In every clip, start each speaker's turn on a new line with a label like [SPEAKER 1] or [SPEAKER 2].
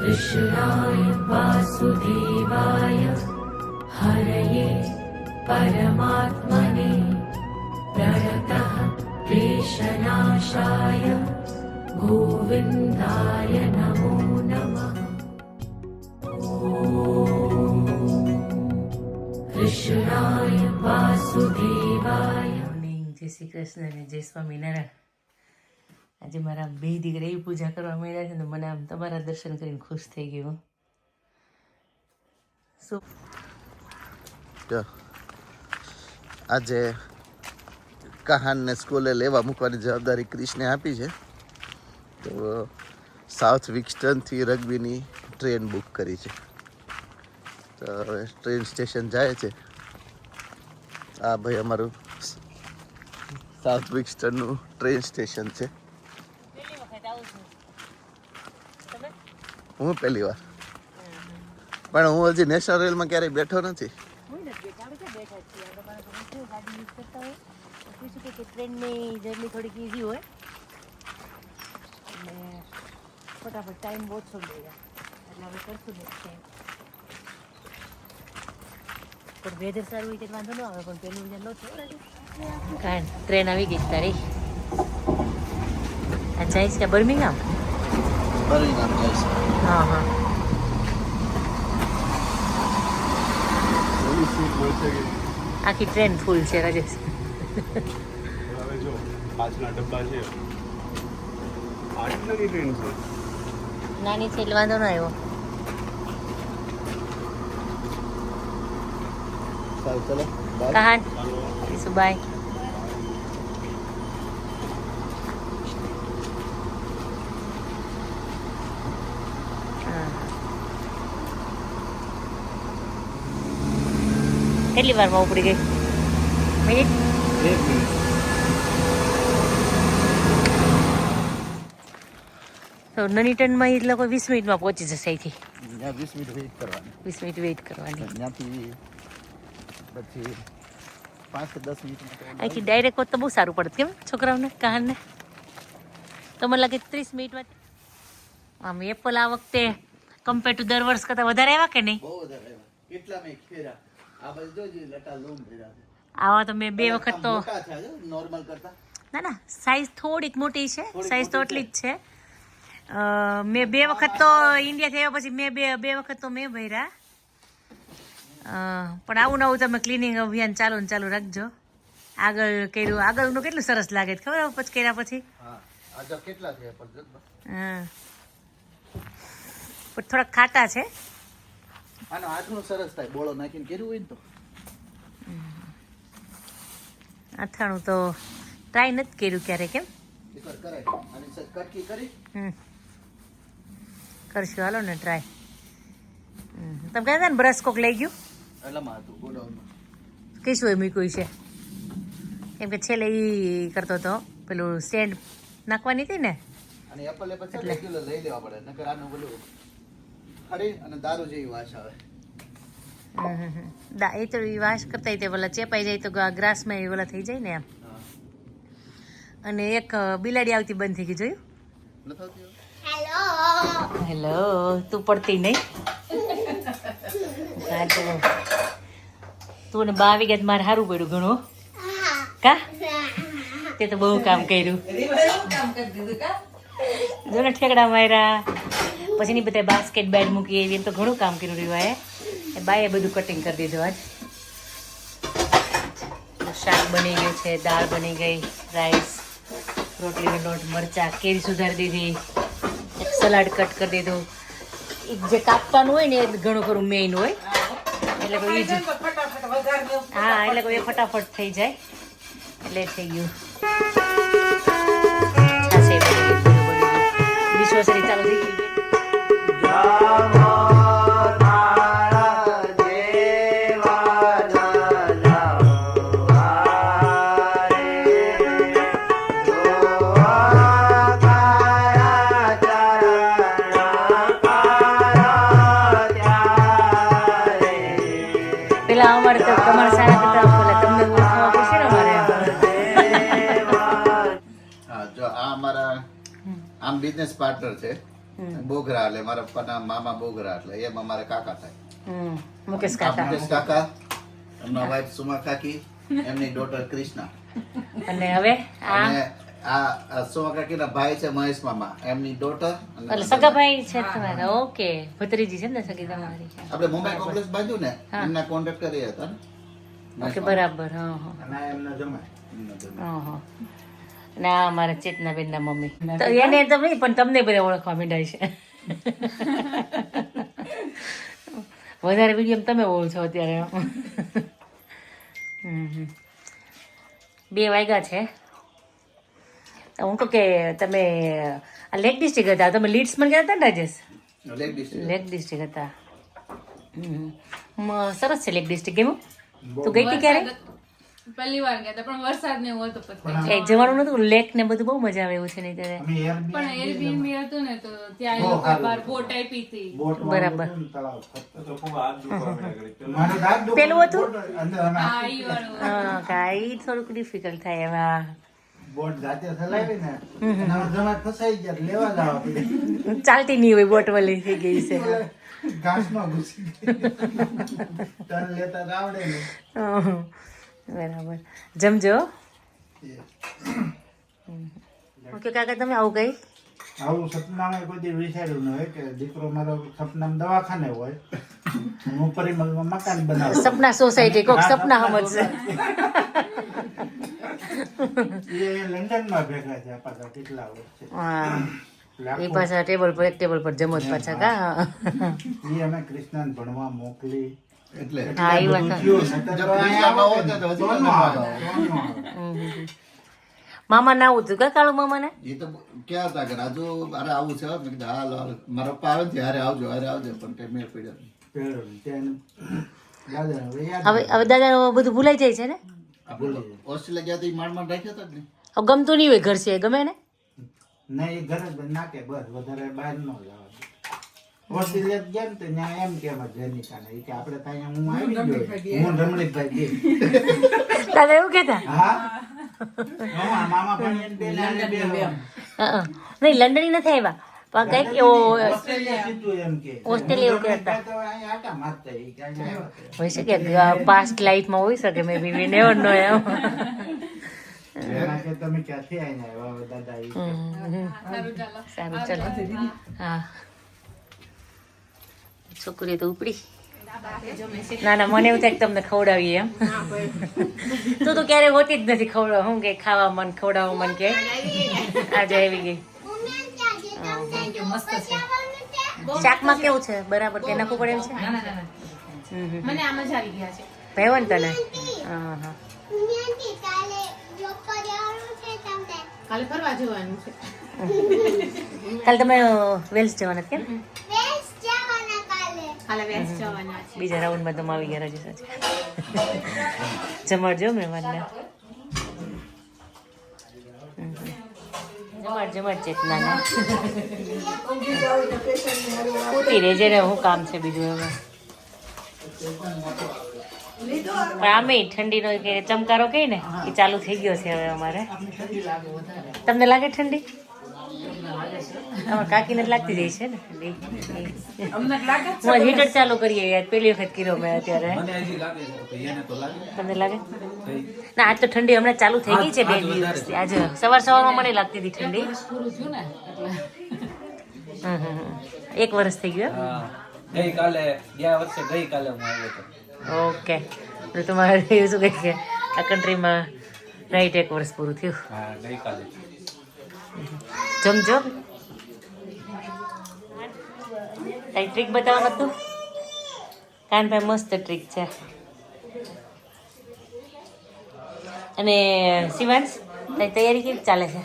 [SPEAKER 1] कृष्णाय वासुदेवाय हरये परमात्मने प्रणतः क्लेशनाशाय गोविन्दाय नमो नमः कृष्णाय वासुदेवाय
[SPEAKER 2] મોર્નિંગ જય શ્રી કૃષ્ણ અને જય સ્વામિનારાયણ આજે મારા બે દીકરા એવી પૂજા કરવા મળ્યા છે ને મને આમ તમારા દર્શન કરીને ખુશ થઈ ગયું
[SPEAKER 3] આજે કહાનને સ્કૂલે લેવા મૂકવાની જવાબદારી ક્રિશને આપી છે. તો, સાઉથ વિક્સ્ટનથી રગ્બીની ટ્રેન બુક કરી છે. તો ટ્રેન સ્ટેશન જાય છે. આ ભાઈ અમારું સાઉથ વિક્સ્ટનનું ટ્રેન સ્ટેશન છે. હું પહેલી વાર. પણ હું હજી નેશનલ રેલમાં ક્યારેય બેઠો નથી.
[SPEAKER 2] ટ્રેનની જર્ની થોડીક ઇઝી હોય. અને ફટાફટ ટાઈમ ઓછો મળ્યા એટલે હવે કરશું ને ટાઈમ પણ વેધર સારું હોય તો વાંધો ન આવે, પણ પેલું વિચાર ન થયો ટ્રેન આવી ગઈ તારી. જઈશ કે બર્મિંગામ
[SPEAKER 3] જાય છે.
[SPEAKER 2] હા હા. આખી ટ્રેન ફૂલ છે રાજેશ.
[SPEAKER 4] હવે જો કાચના ડબ્બા છે. આટલી નાની ટ્રેન છે.
[SPEAKER 2] નાની છે એટલે વાંધો ન આવ્યો.
[SPEAKER 3] સારું ચલો. બાય
[SPEAKER 2] કહાન
[SPEAKER 4] ચાલો
[SPEAKER 2] કેટલી વારમાં ઉપડી ગઈ? મિનિટ?
[SPEAKER 4] મિનિટ
[SPEAKER 2] તો નનીટનમાં એ લોકો વીસ મિનિટમાં પહોંચી જશે અહીંથી.
[SPEAKER 3] વીસ મિનિટ વેઇટ કરવાની.
[SPEAKER 2] વીસ મિનિટ વેઇટ કરવાની.
[SPEAKER 3] ત્યાંથી પછી પાંચ દસ મિનિટ
[SPEAKER 2] અહીંથી ડાયરેક્ટ હોત તો બહુ સારું પડત કેમ છોકરાઓને કહાનને? તો મને લાગે ત્રીસ મિનિટમાં આમ એપલ આ વખતે કમ્પેર ટુ દર વર્ષ કરતાં વધારે આવ્યા કે નહીં?
[SPEAKER 3] બહુ વધારે આવ્યા. કેટલા મેં ખેરા આ બાજુ જોજે લટા લોમ ભર્યા છે.
[SPEAKER 2] આવા તો મેં બે વખત તો
[SPEAKER 3] નોર્મલ કરતા.
[SPEAKER 2] ના ના સાઈઝ થોડીક મોટી છે સાઈઝ તો એટલી જ છે. મેં બે વખત તો ઇન્ડિયા થયા પછી મેં બે બે વખત તો મેં ભર્યા. પણ આવું નવું તમે ક્લિનિંગ અભિયાન ચાલુ ને ચાલુ રાખજો. આગળ કર્યું આગળનું કેટલું સરસ લાગે છે ખબર પછી કર્યા પછી.
[SPEAKER 3] હા.
[SPEAKER 2] પણ થોડાક ખાટા છે.
[SPEAKER 3] આનો હાથનું સરસ થાય. બોળો નાખીને કર્યું હોય ને તો.
[SPEAKER 2] અથાણું તો ટ્રાય નથી કર્યું ક્યારે કેમ?
[SPEAKER 3] કરાય. અને કટકી કરી.
[SPEAKER 2] કરશું. હાલો ને ટ્રાય તમે કહેતા ને? બ્રશ કોક લઈ ગયું?
[SPEAKER 3] એટલામાં હતું ગોડાઉનમાં.
[SPEAKER 2] મૂક્યું છે. કેમ કે છેલ્લે એ કરતો હતો. પેલું સ્ટેન્ડ નાખવાની હતી ને?
[SPEAKER 3] અને એપલ રેગ્યુલર લઈ લેવા પડે. નકર આનું પેલું ખડી અને દારૂ જેવી વાસ આવે.
[SPEAKER 2] દા એ તો વાશ કરતા તે પેલા ચેપાઈ જાય તો ગ્રાસમાં એ ઓલા થઈ જાય ને એમ. અને એક બિલાડી આવતી બંધ થઈ ગઈ જોયું? હેલો તું પડતી નહીં? હા તો. તું ને બાવી ગયા તો મારે સારું પડ્યું ઘણું. કા? તે તો બહુ કામ કર્યું. જો ને ઠેકડા માર્યા. પછી ની બધા બાસ્કેટ બેડ મૂકી એવી એમ તો ઘણું કામ કર્યું રીવાએ એ બાએ બધું કટિંગ કરી દીધું આજ. શાક બની ગયું છે દાળ બની ગઈ રાઈસ રોટલીનો લોટ મરચા કેરી સુધારી દીધી એક સલાડ કટ કરી દીધું. એક જે કાપવાનું હોય ને એ ઘણું ખરું મેઇન હોય. એટલે કોઈ જ હા એટલે કોઈ એ ફટાફટ થઈ જાય. એટલે થઈ ગયું.
[SPEAKER 3] બિઝનેસ પાર્ટનર છે. બોગરા એટલે મારા પપ્પાના મામા બોગરા એટલે એમ અમારે કાકા થાય.
[SPEAKER 2] મુકેશ કાકા.
[SPEAKER 3] મુકેશ કાકા એમના વાઇફ સુમા કાકી એમની ડોટર ક્રિષ્ના
[SPEAKER 2] અને હવે આ?
[SPEAKER 3] સુમા કાકીના ભાઈ છે મહેશ મામા એમની ડોટર
[SPEAKER 2] એટલે સગા ભાઈ છે તમારા. ઓકે. ભત્રીજી છે ને સગી તમારી?
[SPEAKER 3] આપણે મુંબઈ કોમ્પ્લેક્સ બાજુ ને. એમના કોન્ટેક્ટ એ હતા
[SPEAKER 2] ઓકે બરાબર. હા હા.
[SPEAKER 3] અને એમના જમાય.
[SPEAKER 2] હા હા. અને આ અમારા ચેતનાબેન ના મમ્મી. તો એને તો નહીં પણ તમને બધા ઓળખવા માંડાય છે. વધારે વીડિયો તમે ઓળખો અત્યારે. બે વાગ્યા છે. તો હું કહું કે તમે આ લેક ડિસ્ટ્રિક્ટ હતા તમે લીડ્સ પણ ગયા હતા ને રાજેશ?
[SPEAKER 3] Lake district.
[SPEAKER 2] હતા. સરસ છે લેક ડિસ્ટ્રિક્ટ કેવું તું ગઈ હતી ક્યારે?
[SPEAKER 5] પહેલી વાર ગયા હતા પણ વરસાદ ને એવું હતું પછી.
[SPEAKER 2] જવાનું નતું લેક ને બધું બહુ મજા આવે એવું છે નહીં ત્યારે.
[SPEAKER 5] પણ એરબીએનબી હતું. ને તો ત્યાં એ લોકો બહાર બોટ આપી હતી.
[SPEAKER 2] બરાબર. પેલું હતું?
[SPEAKER 5] આ ઈ વાળું.
[SPEAKER 2] હા કાંઈ થોડુંક ડિફિકલ્ટ થાય એમાં.
[SPEAKER 6] બોટ જાતે ચલાવી ને ફસાઈ ગયા લેવા
[SPEAKER 2] ચાલતી નહીં હોય બોટ વલી થઈ ગઈ છે.
[SPEAKER 6] ઘાસમાં ઘૂસી ગઈ. તન લેતા તો આવડે ને
[SPEAKER 2] હં. બરાબર. જમજો. ઓકે કાકા તમે આવું કઈ?
[SPEAKER 6] આવું સપનામાં કોઈ દી વિચાર્યું ન હોય કે દીકરો મારો સપનામાં દવાખાને હોય હું પરિમલમાં મકાન બનાવું.
[SPEAKER 2] સપના સોસાયટી કોક સપના સમજશે.
[SPEAKER 6] એ લંડનમાં ભેગા છે પાછા કેટલા વર્ષ.
[SPEAKER 2] હા. એ પાછા ટેબલ પર એક ટેબલ પર જમો પાછા કા?
[SPEAKER 6] એ અમે કૃષ્ણને ભણવા મોકલી.
[SPEAKER 3] એટલે
[SPEAKER 2] હા એ વાત
[SPEAKER 3] ને
[SPEAKER 6] આવે. નો નો.
[SPEAKER 2] મામા ના કા કાળુ મામા ને
[SPEAKER 3] એ તો ક્યાં હતા કે રાજુ અરે આવું છે. મેં કીધું હાલ હાલ. મારા પપ્પા આવે હારે આવજો હારે આવજો. પણ કઈ મેળ પડ્યો
[SPEAKER 6] ને હવે
[SPEAKER 2] હવે હવે દાદા બધું ભૂલાઈ જાય છે ને?
[SPEAKER 3] ઓસ્ટ્રેલિયા ગયા તો માંડ માંડ રાખ્યો હતો ને
[SPEAKER 2] હવે ગમતું નહીં હોય ઘર છે ગમે ને?
[SPEAKER 6] નહીં એ ઘરે જ નાખે બસ વધારે બહાર ન જવા ઓસ્ટ્રેલિયા ગયા ને તો ત્યાં એમ કે અમારે જેનિકાને ઈ કે આપણે ત્યાં હું આવી ગયો. હું રમણીકભાઈ દે
[SPEAKER 2] તારે એવું કહેતા?
[SPEAKER 6] હા? મામા પણ બે.
[SPEAKER 2] નહીં લંડન ય નથી આવ્યા. પણ કંઈક એવો
[SPEAKER 6] ઓસ્ટ્રેલિયા
[SPEAKER 2] એવું કહેતા. હોઈ શકે પાસ્ટ લાઈફમાં હોઈ શકે મે બી નેવર નો એમ.
[SPEAKER 6] તમે ક્યાંથી આવીને આવ્યા દાદા
[SPEAKER 2] સારું ચાલો. હા. છોકરી તો ઉપડી. ના ના મને એવું થાય કે તમને ખવડાવીએ એમ. તું તો ક્યારે હોતી જ નથી ખવડાવ હું કે ખાવા મન ખવડાવવા મન કે. આજે આવી ગઈ. શાકમાં કેવું છે? બરાબર કે નાખવું પડે એમ છે.
[SPEAKER 5] મને આમ જ આવી ગયા છે.
[SPEAKER 2] ભાઈઓ ને તને? હા હા.
[SPEAKER 5] કાલે ફરવા જવાનું છે.
[SPEAKER 2] કાલે તમે વેલ્સ જવાના કેમ? બીજા રાઉન્ડમાં તમે આવી ગયા રજી સાચી જમાડજો મહેમાનને. હમ. જમાડ જમાડ ચેતનાને ઉતી રેજે ને હું કામ છે બીજું હવે. પણ આમે ઠંડીનો ચમકારો કહી ને એ ચાલુ થઈ ગયો છે હવે અમારે. તમને લાગે ઠંડી? કાકીને જ લાગતી જાય છે ને? હીટર ચાલુ કરીએ યાર પેલી વખત કર્યો મેં અત્યારે. તમને લાગે? ના આજ તો ઠંડી હમણાં ચાલુ થઈ ગઈ છે બે દિવસથી. આજે સવાર સવારમાં મને લાગતી હતી ઠંડી. એક વર્ષ થઈ ગયું?
[SPEAKER 7] ગઈકાલે ગયા વર્ષે ગઈકાલે હું આવ્યો હતો.
[SPEAKER 2] ઓકે. તો તમારે એવું શું કહે કે આ કન્ટ્રીમાં રાઈટ એક વર્ષ પૂરું થયું?
[SPEAKER 7] હા ગઈકાલે.
[SPEAKER 2] જમજો કઈ ટ્રીક બતાવવાનું હતું કાનભાઈ મસ્ત ટ્રીક છે. અને શિવાંશ તારી તૈયારી કેવી ચાલે છે?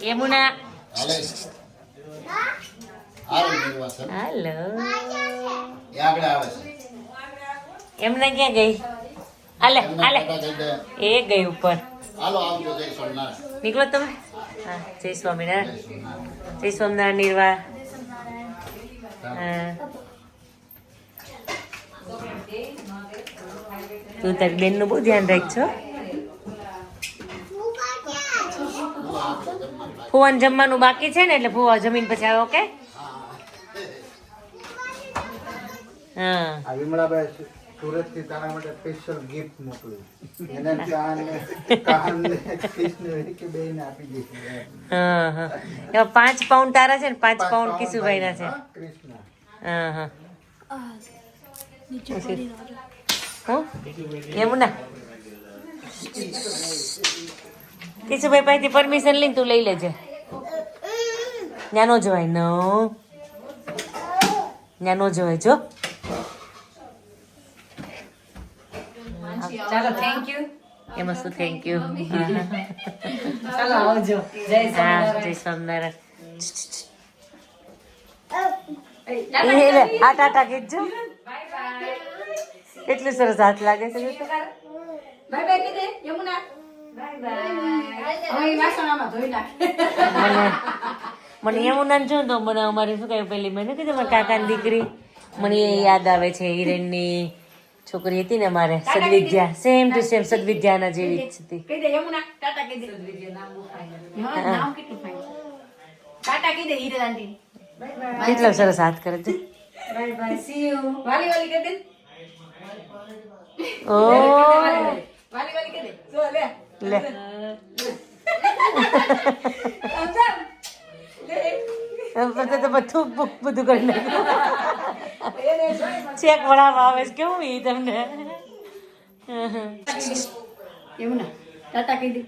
[SPEAKER 2] યમુના.
[SPEAKER 3] હાલે. આગળ આવે છે.
[SPEAKER 2] એમને ક્યાં ગઈ? હાલે
[SPEAKER 3] આલે દે.
[SPEAKER 2] એ ગઈ ઉપર.
[SPEAKER 3] હાલો આવજો જય સ્વામિનારાયણ.
[SPEAKER 2] નીકળો તમે? હા જય સ્વામિનારાયણ. જય સ્વામિનારાયણ. નિર્વાહ હા. તું તારી બેનનું બહુ ધ્યાન રાખજો. ફુવાન જમવાનું બાકી છે ને એટલે ફુવા જમીન પછી આવે ઓકે? હા.
[SPEAKER 6] આ વિમળાભાઈ સુરતથી તારા માટે સ્પેશિયલ ગિફ્ટ મોકલી. એને કાન ને કાન કે બે ને આપી દીધી
[SPEAKER 2] હા હા. પાંચ પાઉન્ડ તારા છે ને પાંચ પાઉન્ડ કિશુભાઈ ના છે.
[SPEAKER 6] હા, કૃષ્ણ.
[SPEAKER 2] હા હા. એમ ના કિશુભાઈ પાસેથી પરમિશન લઈને તું લઈ લેજે. ત્યાં નો જવાય ન ત્યાં નો જવાય જો. ચાલો થેન્ક યુ એમાં શું થેન્ક યુ ચાલો આવજો. જય સ્વામિનારાયણ જય સ્વામિનારાયણ. આ ટાટા કીધજો કેટલું સરસ હાથ લાગે છે. જો ધોઈ મને મને એવું ના જો તો મને અમારે શું કહ્યું પેલી મેં કીધું મારા કાકાની દીકરી. મને એ યાદ આવે છે હિરેનની છોકરી હતી ને મારે સદવિદ્યા સેમ ટુ સેમ સદવિદ્યાના જેવી જ હતી. કેટલો સરસ હાથ કરે છે. ઓ. લે. બધું તો બધું બધું કરી નાખ્યું. ચેક વડામાં આવે છે. કેવું એ તમને?
[SPEAKER 8] એવું ને. ટાટા કીધી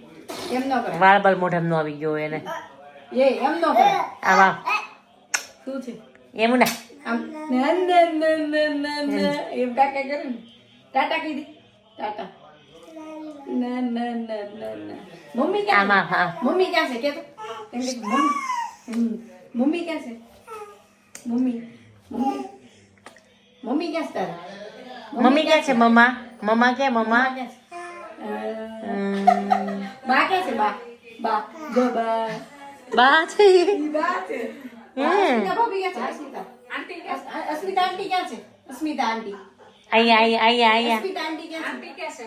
[SPEAKER 8] એમ ન કરે.
[SPEAKER 2] વાળ બાલ મોઢામાં નો આવી ગયો એને.
[SPEAKER 8] એ એમ ન કરે.
[SPEAKER 2] આમાં
[SPEAKER 8] શું છે?
[SPEAKER 2] એમ ના.
[SPEAKER 8] આમ ના ના ના ના ના ના. એમ કાકા કરે ને. ટાટા કીધી ટાટા. ના ના ના ના ના. મમ્મી ક્યાં
[SPEAKER 2] આમાં હા?
[SPEAKER 8] મમ્મી ક્યાં છે? કે તો મમ્મી મમ્મી ક્યાં છે? Mummy mummy. મમ્મી ક્યાં છે તારા
[SPEAKER 2] મમ્મી ક્યાં છે મમ્મા મમ્મા ક્યાં મમ્મા
[SPEAKER 8] ક્યાં છે અ,
[SPEAKER 2] હમ,
[SPEAKER 8] બા ક્યાં છે બા બા જો બા
[SPEAKER 2] બા છે
[SPEAKER 8] ઈ બા છે અસ્મિતા ભાભી ક્યાં છે અસ્મિતા આંટી અસ્મિતા આંટી ક્યાં છે અસ્મિતા આંટી
[SPEAKER 2] અહીંયા અહીંયા અહીંયા અહીંયા
[SPEAKER 8] અસ્મિતા આંટી ક્યાં છે ક્યાં છે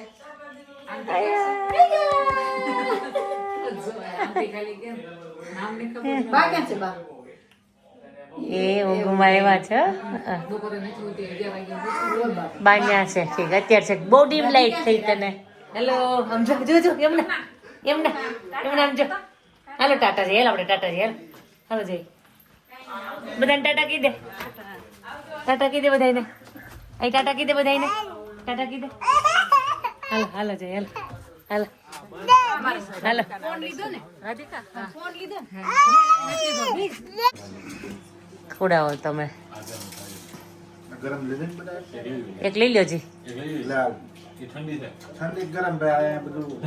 [SPEAKER 8] બા ક્યાં છે બા
[SPEAKER 2] એ ઊંઘમાં એવા છે બાન્યા છે ઠીક. અત્યારે છે બહુ ડીમ લાઈટ થઈ તને. હેલો સમજો જોજો જો એમને એમને એમને સમજો હાલો ટાટા હેલ આપણે ટાટા છે હેલ. હાલો જઈ. બધાને ટાટા કહી દે. ટાટા કહી દે બધાને અહીં ટાટા કહી દે બધાને ટાટા કહી દે. હાલો હાલો જઈ હાલો. હાલો. હાલો. ફોન લીધો ને? ફોન લીધો. ખોડાવો તમે. એક લઈ લ્યો જી.
[SPEAKER 6] એટલે આ ઠંડી ગરમ ભાઈ આ બધું.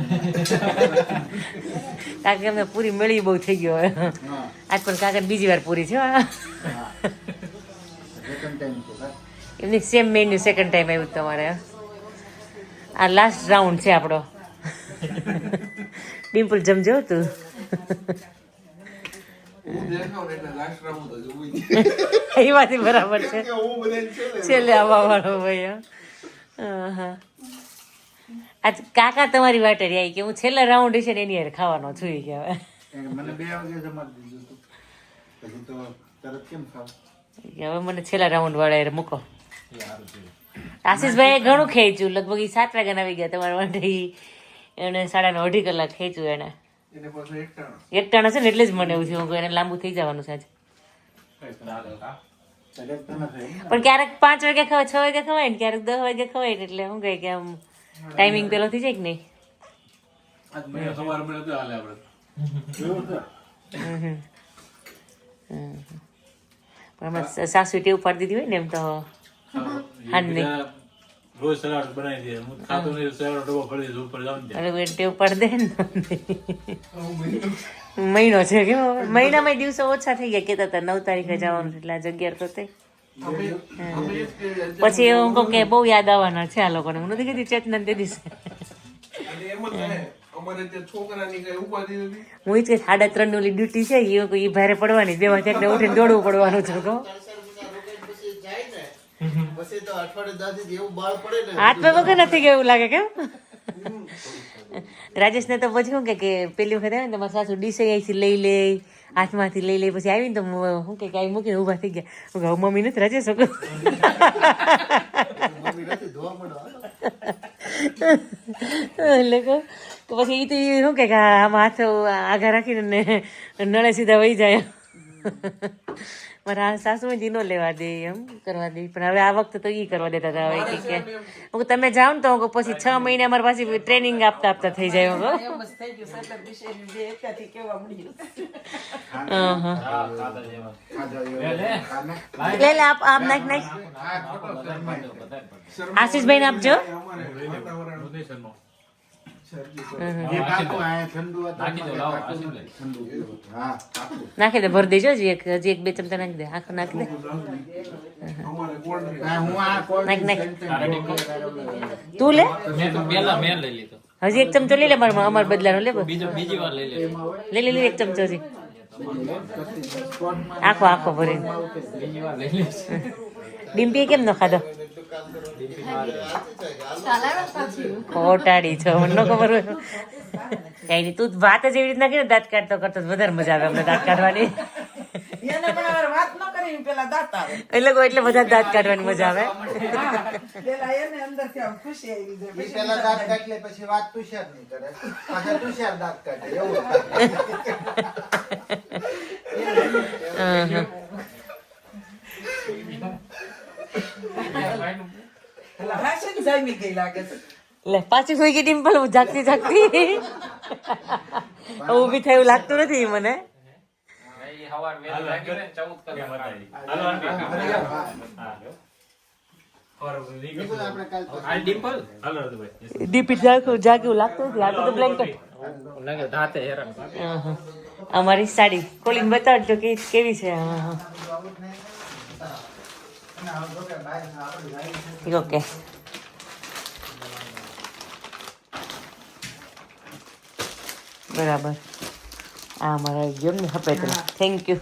[SPEAKER 2] કારણ કે અમને પૂરી મેળવી બહુ થઈ ગયો હવે આજ પણ કાકા બીજી વાર પૂરી છે. એમની સેમ મેન્યુ સેકન્ડ ટાઈમ આવ્યું તમારે આ લાસ્ટ રાઉન્ડ છે આપણો. ડિમ્પલ જમજો તું. એ વાત બરાબર છે. છેલ્લે આવવા વાળો ભાઈ હો. આજ કાકા તમારી વાટે રહી કે હું છેલ્લા રાઉન્ડ છે ને એની હારે ખાવાનો છું કે હવે.
[SPEAKER 6] એ મને બે વાગે જમાડી દીધું પછી તો તરત કેમ ખાવ?
[SPEAKER 2] કે હવે મને છેલ્લા રાઉન્ડ વાળા હારે મૂકો. આશીષભાઈ ઘણું ખેંચ્યું. લગભગ એ સાત વાગ્યા આવી ગયા તમારા માટે એને સાડા અઢી કલાક ખેંચ્યું એને.
[SPEAKER 6] એકટાણું.
[SPEAKER 2] એકટાણા છે ને એટલે જ મને એવું થયું. એને લાંબુ થઈ જવાનું છે આજે. પણ ક્યારેક પાંચ વાગે ખવાય છ વાગે ખવાય ને ક્યારેક દસ વાગે ખવાય ને એટલે શું કહે કે આમ ટાઈમિંગ પેલો થઈ જાય કે નહીં. પણ સાસુ ટેવ પાડી દીધી હોય ને એમ તો હાન નહીં
[SPEAKER 9] રોજ સલાડ બનાવી દે. હું ખાતો નહીં સલાડ ડબ્બો ફરી દઉં ઉપર જાઉં ને
[SPEAKER 2] અરે બેન ટેવ પાડી દે મહિનો. છે કે? મહિનામાં દિવસો ઓછા થઈ ગયા. કેતા હતા નવ તારીખે જવાનું એટલે આજે અગિયાર તો થઈ પછી એવું કહું કે બહુ યાદ આવવાના છે આ લોકોને. હું નથી કીધી ચેતના દે દિવસે. હું જ કે સાડા ત્રણની ડ્યુટી છે એ ભારે પડવાની બે વાગે એટલે ઉઠીને દોડવું પડવાનું છે કહું.
[SPEAKER 6] પછી
[SPEAKER 3] તો અઠવાડિયે એવું બાળ પડે ને.
[SPEAKER 2] હાથમાં વગર નથી ગયું એવું લાગે કેમ? રાજેશને તો પછી શું કે પેલી વખત આવે ને તમારા સાસુ ડીસે અહીંથી લઈ લે હાથમાંથી લઈ લે પછી આવીને તો હું કે કાંઈ મૂકીને ઊભા થઈ ગયા. હું કહું મમ્મી નથી રાજેશ એટલે તો પછી એ તો એ શું કે આમાં હાથ આઘા રાખીને નળે સીધા વહી જાય. મારા સાસુ જ ઈ ન લેવા દે એમ કરવા દે. પણ હવે આ વખતે તો ઈ કરવા દેતા હતા હવે કે હું તમે જાઓ ને તો હું પછી છ મહિને અમારી પાસે ટ્રેનિંગ આપતા આપતા થઈ જાય હં. લે લે આપ આપ નાખ નાખ. આશીષભાઈ ને આપજો નાખી દે. ભરી દેજો હજી એક હજી એક બે ચમચા નાખી દે આખો નાખી દે.
[SPEAKER 6] હા, હું આ કોલ્ડ
[SPEAKER 2] નાખ, નાખ. તું લે?
[SPEAKER 7] મેં તો પહેલા મેં લઈ લીધો.
[SPEAKER 2] હજી એક ચમચો લઈ લે મારા અમાર બદલાનો લે
[SPEAKER 7] બીજી વાર લઈ
[SPEAKER 2] લે લે લે એક ચમચો હજી. આખો આખો
[SPEAKER 7] ભરી
[SPEAKER 2] ડિમ્પીએ કેમ નો ખાધો? ખોટાડી છો, મને ખબર હોય. કઈ નહીં તું વાત જ એવી રીતના કે દાંત કાઢતો કરતો, વધારે મજા આવે અમને દાંત કાઢવાની.
[SPEAKER 8] ન કરી પેલા દાંત આવે.
[SPEAKER 2] એટલે કોઈ એટલે બધા દાંત કાઢવાની મજા આવે.
[SPEAKER 8] પેલા એને અંદરથી આમ ખુશી આવી જાય.
[SPEAKER 6] પેલા દાંત કાઢી લે પછી વાત તુષાર નહીં કરે. પાછા તુષાર દાંત કાઢે એવું
[SPEAKER 8] ને
[SPEAKER 2] પાછી સુઈ ગઈ ડિમ્પલ હું જાગતી જાગતી. ઊભી થયું લાગતું નથી મને.
[SPEAKER 7] સવાર વહેલું લાગ્યું ને ચૌદ કલાક
[SPEAKER 9] હાલો.
[SPEAKER 7] લાગે
[SPEAKER 2] અમારી સાડી. કોલિંગ બતાવજો કે કેવી છે. હા, હા. ઓકે. બરાબર. આ મારા ગયો ને હપે થેન્ક યુ